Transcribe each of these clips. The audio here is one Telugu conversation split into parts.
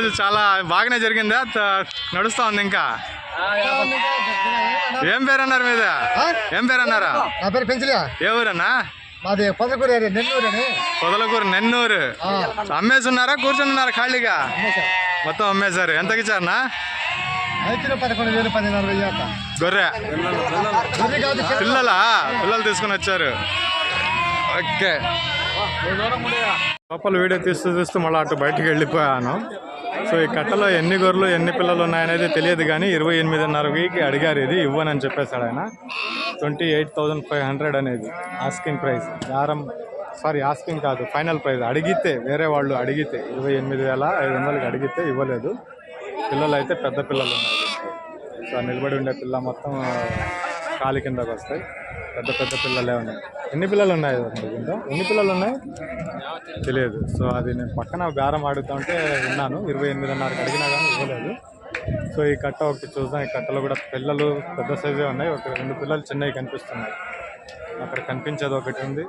ఈరోజు చాలా బాగానే జరిగిందా నడుస్తా ఉంది ఇంకా ఏం పేరు అన్నారు మీద ఏం పేరు అన్నారా నా పేరు పెంచలే ఏ ఊరన్నా మాది ఏరియా నెల్లూరు అని పొదలకూరు నెన్నూరు ఆ, అమ్మేసున్నారా కూర్చున్నారా ఖాళీగా. మొత్తం అమ్మేశారు ఎంతకి ఇచ్చారన్నా రైతులు పదకొండు వేలు పదిన్నర వెయ్యి అంట గొర్రె. పిల్లలా పిల్లలు తీసుకుని వచ్చారు ఓకే లోపల వీడియో తీస్తూ తీస్తూ మళ్ళీ అటు బయటికి వెళ్ళిపోయాను సో ఈ కట్టలో ఎన్ని గొర్రెలు ఎన్ని పిల్లలు ఉన్నాయనేది తెలియదు కానీ ఇరవై ఎనిమిదిన్నర వీకి అడిగారు ఇది ఇవ్వనని చెప్పేశాడు ఆయన. Twenty eight thousand five hundred అనేది ఆస్కింగ్ ప్రైస్ దారం సారీ ఆస్కింగ్ కాదు ఫైనల్ ప్రైస్ అడిగితే వేరే వాళ్ళు అడిగితే ఇరవై ఎనిమిది వేల ఐదు వందలకి అడిగితే ఇవ్వలేదు. పిల్లలు అయితే పెద్ద పిల్లలు ఉన్నాయి సో నిలబడి ఉండే పిల్ల మొత్తం కాలి కిందకు వస్తాయి. పెద్ద పెద్ద పిల్లలే ఉన్నాయి. ఎన్ని పిల్లలు ఉన్నాయి ఎన్ని పిల్లలు ఉన్నాయి? తెలియదు. సో అది నేను పక్కన బేరం ఆడుతూ ఉంటే విన్నాను. ఇరవై ఎనిమిదిన్నరకు అడిగినా కానీ ఇవ్వలేదు. సో ఈ కట్ట ఒకటి చూద్దాం. ఈ కట్టలో కూడా పిల్లలు పెద్ద సైజే ఉన్నాయి. ఒక రెండు పిల్లలు చిన్నవి కనిపిస్తున్నాయి. అక్కడ కనిపించేది ఒకటి ఉంది.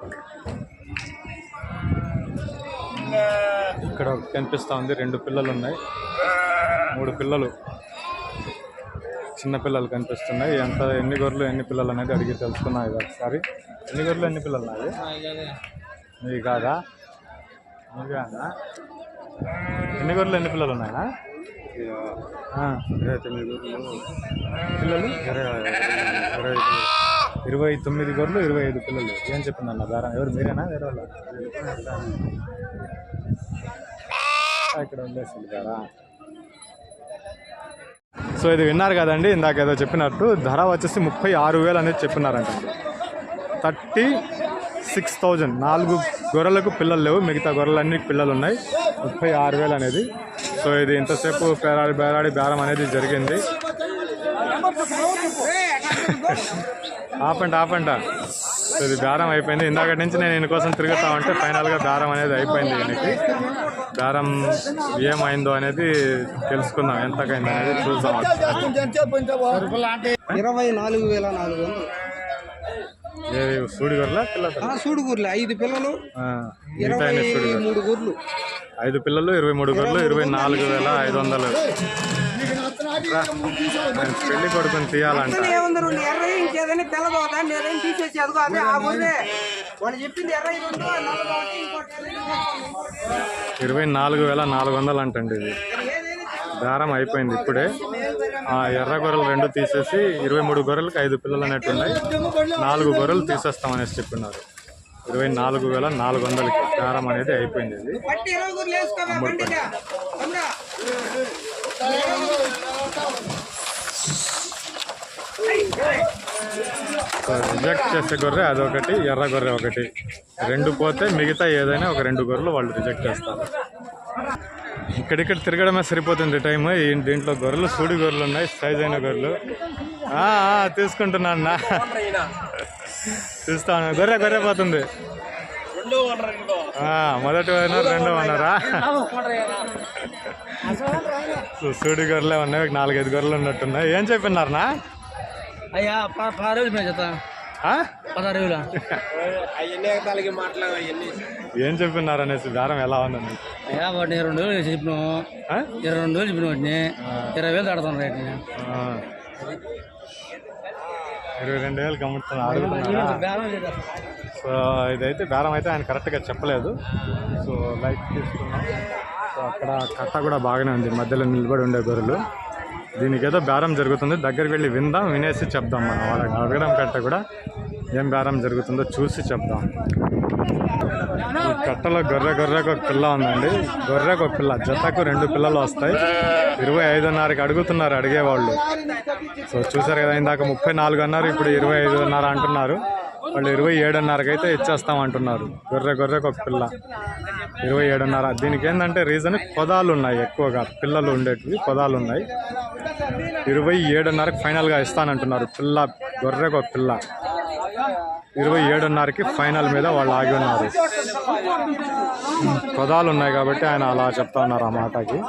ఇక్కడ ఒకటి కనిపిస్తూ ఉంది. రెండు పిల్లలు ఉన్నాయి. మూడు పిల్లలు. చిన్న పిల్లలు కనిపిస్తున్నాయి. ఎంత ఎన్ని గొర్రెలు ఎన్ని పిల్లలు అనేది అడిగి తెలుసుకున్నాం ఇది ఒకసారి. ఎన్ని గొర్రెలు ఎన్ని పిల్లలు ఉన్నాయి నీవి కాదా? నీవే అన్నా ఎన్ని గొర్రెలు ఎన్ని పిల్లలు ఉన్నాయా? పిల్లలు? ఇరవై ఇరవై తొమ్మిది గొర్రెలు ఇరవై ఐదు పిల్లలు. ఏం చెప్పిందన్న బేరం ఎవరు మీరేనా? వేరే వాళ్ళు? ఇక్కడ ఉండేసింది దారా సో ఇది విన్నారు కదండి ఇందాక ఏదో చెప్పినట్టు. ధర వచ్చేసి ముప్పై ఆరు వేలు అనేది చెప్పినారంట. Thirty six thousand. నాలుగు గొర్రెలకు పిల్లలు లేవు మిగతా గొర్రెలన్నిటికి పిల్లలు ఉన్నాయి. ముప్పై ఆరు వేలు అనేది. సో ఇది ఇంతసేపు పేరాడి బేరాడి బేరం అనేది జరిగింది. ఆపండి ఆపంట సో ఇది బేరం అయిపోయింది. ఇందాక నుంచి నేను ఈయన కోసం తిరుగుతా ఉంటే ఫైనల్గా బేరం అనేది అయిపోయింది ఈయనకి బేరం ఏమైందో అనేది తెలుసుకుందాం. ఎంతకైంది అనేది చూద్దాం. ఇరవై నాలుగు వేల నాలుగు వందలు. ఏది సూడి గొర్రెల పిల్లలు సూడుగూర్లే. ఐదు పిల్లలు ఇరవై గొర్రెలు మూడు గూర్లు. ఐదు పిల్లలు ఇరవై మూడు గొర్రెలు ఇరవై నాలుగు వేల ఐదు వందలు. పెళ్ళి కొడుకుని తీయాలంట. ఎర్రై ఇంకేదైనా తెల్లదోదా నేనేం తీసేసి అదిగో అదే ఆ ఊరే వాళ్ళు చెప్పింది ఎర్రై. ఇరవై నాలుగు వేల నాలుగు వందలు అంటండి ఇది. బేరం అయిపోయింది ఇప్పుడే. ఆ ఎర్ర గొర్రెలు రెండు తీసేసి ఇరవై మూడు గొర్రెలకు ఐదు పిల్లలు అనేట్టున్నాయి నాలుగు గొర్రెలు తీసేస్తామనేసి చెప్పినారు. ఇరవై నాలుగు వేల నాలుగు వందలకి బేరం అనేది అయిపోయింది ఇది. రిజెక్ట్ చేసే గొర్రె అదొకటి ఎర్ర గొర్రె ఒకటి. రెండు పోతే మిగతా ఏదైనా ఒక రెండు గొర్రెలు వాళ్ళు రిజెక్ట్ చేస్తారు. ఇక్కడిక్కడ తిరగడమే సరిపోతుంది టైం ఈ దీంట్లో గొర్రెలు సూడి గొర్రెలు ఉన్నాయి సైజ్ అయిన గొర్రెలు. తీసుకుంటున్నా అన్న. చూస్తాను గొర్రె గొర్రె పోతుంది. మొదటి ఓనర్ రెండో ఓనరా? సూడి గొర్రెలే ఉన్నాయి ఒక నాలుగైదు గొర్రెలు ఉన్నట్టున్నాయి. ఏం చెప్పినారనా అయ్యా పదహారు వేలు చెప్తా? పదహారు వేలు ఏం చెప్పినారు అనేసి దారం ఎలా ఉందని అయ్యా వాటిని ఇరవై రెండు వేలు చెప్పినాం. ఆ? ఇరవై రెండు వేలు చెప్పిన వాటిని. ఇరవై వేలు తడతాం రేట్ని. ఆ. ఇరవై రెండు వేలు కమ్ముతున్నా అడుగుతున్నారా? సో ఇదైతే బేరం అయితే ఆయన కరెక్ట్గా చెప్పలేదు. సో లైట్ తీసుకున్నాం. సో అక్కడ కట్ట కూడా బాగానే ఉంది. మధ్యలో నిలబడి ఉండే గొర్రెలు. దీనికి ఏదో బేరం జరుగుతుంది. దగ్గరికి వెళ్ళి విందాం వినేసి చెప్దాం మనం. వాళ్ళకి అడగడం కట్ట కూడా ఏం బేరం జరుగుతుందో చూసి చెప్దాం. ఈ కట్టలో గొర్రె గొర్రెకు ఒక పిల్ల ఉందండి. గొర్రెకు ఒక పిల్ల. జతకు రెండు పిల్లలు వస్తాయి. ఇరవై ఐదున్నరకి అడుగుతున్నారు అడిగేవాళ్ళు. సో చూసారు కదా ఇందాక ముప్పై నాలుగు అన్నారు ఇప్పుడు ఇరవై ఐదున్నర అంటున్నారు. వాళ్ళు ఇరవై ఏడున్నరకైతే అయితే ఇచ్చేస్తాం అంటున్నారు గొర్రె గొర్రెకు ఒక పిల్ల. ఇరవై ఏడున్నర. దీనికి ఏంటంటే రీజన్ పొదాలు ఉన్నాయి ఎక్కువగా. పిల్లలు ఉండేటివి పొదాలు ఉన్నాయి ఇరవై ఏడున్నరకి ఫైనల్గా ఇస్తానంటున్నారు. పిల్ల గొర్రెకు ఒక పిల్ల. ఇరవై ఏడున్నరకి ఫైనల్ మీద వాళ్ళు ఆగి ఉన్నారు. పొదాలు ఉన్నాయి కాబట్టి ఆయన అలా చెప్తా ఉన్నారు ఆ మాటకి.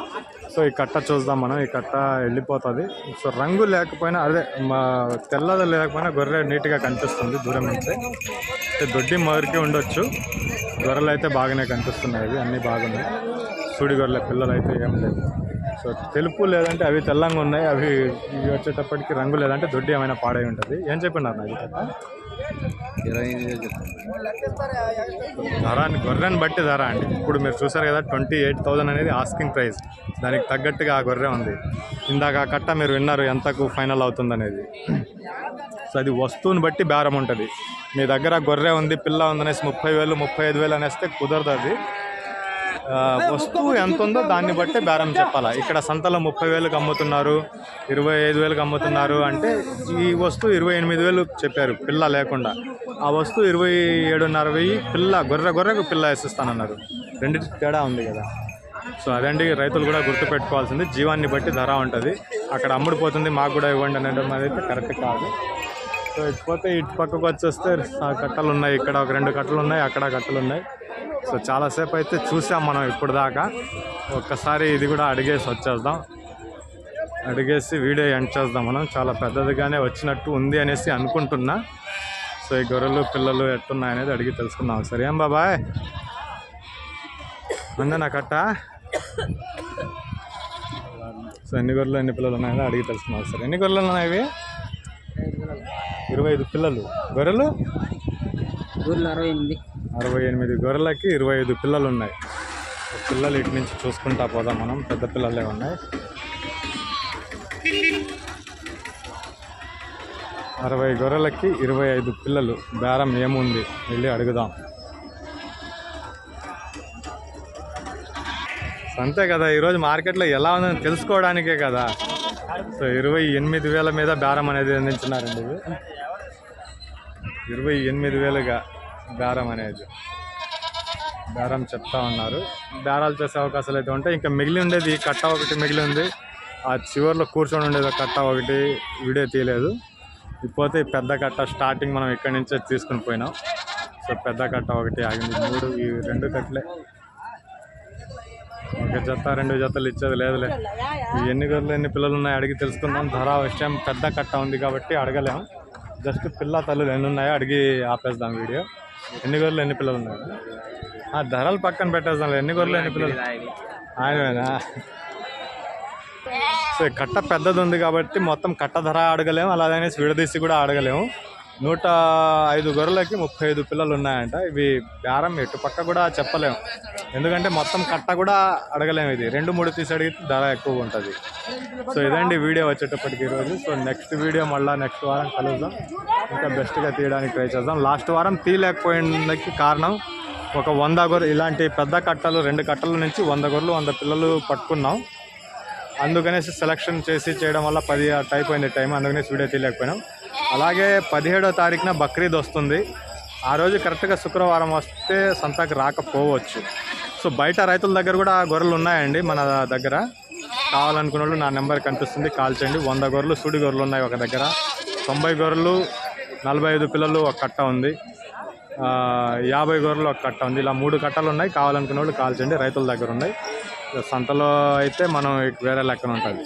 సో ఈ కట్ట చూద్దాం మనం. ఈ కట్ట వెళ్ళిపోతుంది. సో రంగు లేకపోయినా అదే మా తెల్లది లేకపోయినా గొర్రె నీట్గా కనిపిస్తుంది దూరం నుంచి. దొడ్డి మొదరికి ఉండొచ్చు. గొర్రెలు అయితే బాగానే కనిపిస్తున్నాయి ఇవి అన్నీ బాగున్నాయి. సూడి గొర్రెల పిల్లలు అయితే ఏం లేదు సో తెలుపు లేదంటే అవి తెల్లంగా ఉన్నాయి. అవి వచ్చేటప్పటికి రంగు లేదంటే దొడ్డి ఏమైనా పాడై ఉంటుంది. ఏం చెప్పినారు నాకు కథ ధర అని గొర్రెని బట్టి ధర అండి. ఇప్పుడు మీరు చూసారు కదా ట్వంటీ ఎయిట్ థౌజండ్ అనేది ఆస్కింగ్ ప్రైస్ దానికి తగ్గట్టుగా ఆ గొర్రె ఉంది. ఇందాక ఆ కట్ట మీరు విన్నారు ఎంతకు ఫైనల్ అవుతుంది అనేది సో అది వస్తువుని బట్టి బేరం ఉంటుంది. మీ దగ్గర గొర్రె ఉంది పిల్ల ఉంది అనేసి ముప్పై వేలు ముప్పై ఐదు వేలు అనేస్తే కుదరదు అది. వస్తువు ఎంత ఉందో దాన్ని బట్టి బేరం చెప్పాలా? ఇక్కడ సంతలో ముప్పై వేలకు అమ్ముతున్నారు ఇరవై ఐదు వేలకు అమ్ముతున్నారు అంటే ఈ వస్తువు ఇరవై ఎనిమిది వేలు చెప్పారు పిల్ల లేకుండా. ఆ వస్తువు ఇరవై ఏడున్నర వెయ్యి పిల్ల గొర్రె గొర్రెకు పిల్ల వేసిస్తానన్నారు. రెండింటి తేడా ఉంది కదా. సో అదండి రైతులు కూడా గుర్తుపెట్టుకోవాల్సింది జీవాన్ని బట్టి ధర ఉంటుంది. అక్కడ అమ్ముడుపోతుంది మాకు కూడా ఇవ్వండి అనడం అయితే కరెక్ట్ కాదు. సో ఇటు పోతే ఇటు పక్కకు వచ్చేస్తే కట్టలు ఉన్నాయి ఇక్కడ ఒక రెండు కట్టలు ఉన్నాయి అక్కడ కట్టలు ఉన్నాయి. సో చాలాసేపు అయితే చూసాం మనం ఇప్పుడు దాకా ఒక్కసారి ఇది కూడా అడిగేసి వచ్చేద్దాం. అడిగేసి వీడియో ఎండ్ చేద్దాం మనం. చాలా పెద్దదిగానే వచ్చినట్టు ఉంది అనేసి అనుకుంటున్నా. సో ఈ గొర్రెలు పిల్లలు ఎట్టున్నాయి అనేది అడిగి తెలుసుకుందాం సరే ఏం బాబాయ్? ఉందా కట్ట? సో ఎన్ని గొర్రెలు ఎన్ని పిల్లలు ఉన్నాయో అడిగి తెలుసుకుందాం సరే ఎన్ని గొర్రెలు ఉన్నాయి ఇవి? ఇరవై ఐదు పిల్లలు. గొర్రెలు? ఊర్లో అరవై ఎనిమిది. అరవై ఎనిమిది గొర్రెలకి ఇరవై ఐదు పిల్లలు ఉన్నాయి పిల్లలు ఇటు నుంచి చూసుకుంటా పోదాం మనం. పెద్ద పిల్లలే ఉన్నాయి. అరవై గొర్రెలకి ఇరవై ఐదు పిల్లలు. బేరం ఏముంది? వెళ్ళి అడుగుదాం. అంతే కదా ఈరోజు మార్కెట్లో ఎలా ఉందని తెలుసుకోవడానికే కదా. సో ఇరవై ఎనిమిది వేల మీద బేరం అనేది అందించినారండి ఇది. ఇరవై ఎనిమిది వేలుగా. బేరం అనేది. బేరం చెప్తా ఉన్నారు. బేరాలు చేసే అవకాశాలు అయితే ఉంటాయి. ఇంకా మిగిలి ఉండేది కట్ట ఒకటి మిగిలి ఉంది. ఆ చివర్లో కూర్చొని ఉండేది కట్ట ఒకటి వీడియో తీయలేదు. ఇకపోతే పెద్ద కట్ట స్టార్టింగ్ మనం ఇక్కడి నుంచే తీసుకుని పోయినాం. సో పెద్ద కట్ట ఒకటి ఆగింది. మూడు ఈ రెండు కట్టలే. ఒక జత రెండు జతలు ఇచ్చేది లేదులే. ఎన్ని గొర్రెలు ఎన్ని పిల్లలు ఉన్నాయి అడిగి తెలుసుకుందాం. ధర విషయం పెద్ద కట్ట ఉంది కాబట్టి అడగలేము జస్ట్ పిల్ల తల్లులు ఎన్ని ఉన్నాయో అడిగి ఆపేద్దాం వీడియో. ఎన్ని గొర్రెలు ఎన్ని పిల్లలు ఉన్నాయి? ఆ ధరలు పక్కన పెట్టేస్తాను ఎన్ని గొర్రెలు ఎన్ని పిల్లలు? ఆయనవేనా? సో కట్ట పెద్దది ఉంది కాబట్టి మొత్తం కట్ట ధర అడగలేము అలాగనే విడదీసి కూడా అడగలేము నూట ఐదు గొర్రెలకి ముప్పై ఐదు పిల్లలు ఉన్నాయంట ఇవి బేరం ఎటు పక్క కూడా చెప్పలేము ఎందుకంటే మొత్తం కట్ట కూడా అడగలేము ఇది. రెండు మూడు తీసి అడిగితే ధర ఎక్కువ ఉంటుంది. సో ఇదండి వీడియో వచ్చేటప్పటికి ఈరోజు. సో నెక్స్ట్ వీడియో మళ్ళీ నెక్స్ట్ వారం కలుద్దాం. ఇంకా బెస్ట్గా తీయడానికి ట్రై చేద్దాం. లాస్ట్ వారం తీయలేకపోయినకి కారణం ఒక వంద గొర్రె ఇలాంటి పెద్ద కట్టలు రెండు కట్టల నుంచి వంద గొర్రెలు వంద పిల్లలు పట్టుకున్నాం. అందుకనేసి సెలక్షన్ చేసి చేయడం వల్ల పది టైప్ అయిపోయింది టైం. అందుకనేసి వీడియో తీయలేకపోయినాం. అలాగే పదిహేడో తారీఖున బక్రీద్ వస్తుంది. ఆ రోజు కరెక్ట్గా శుక్రవారం వస్తే సంతకు రాకపోవచ్చు. సో బయట రైతుల దగ్గర కూడా గొర్రెలు ఉన్నాయండి మన దగ్గర. కావాలనుకున్న వాళ్ళు నా నెంబర్ కనిపిస్తుంది. కాల్ చేయండి. వంద గొర్రెలు సుడి గొర్రెలు ఉన్నాయి ఒక దగ్గర. తొంభై గొర్రెలు నలభై ఐదు పిల్లలు ఒక కట్ట ఉంది. యాభై గొర్రెలు ఒక కట్ట ఉంది. ఇలా మూడు కట్టలు ఉన్నాయి. కావాలనుకున్న వాళ్ళు కాల్ చేయండి. రైతుల దగ్గర ఉన్నాయి. సంతలో అయితే మనం వేరే లెక్కన ఉంటుంది.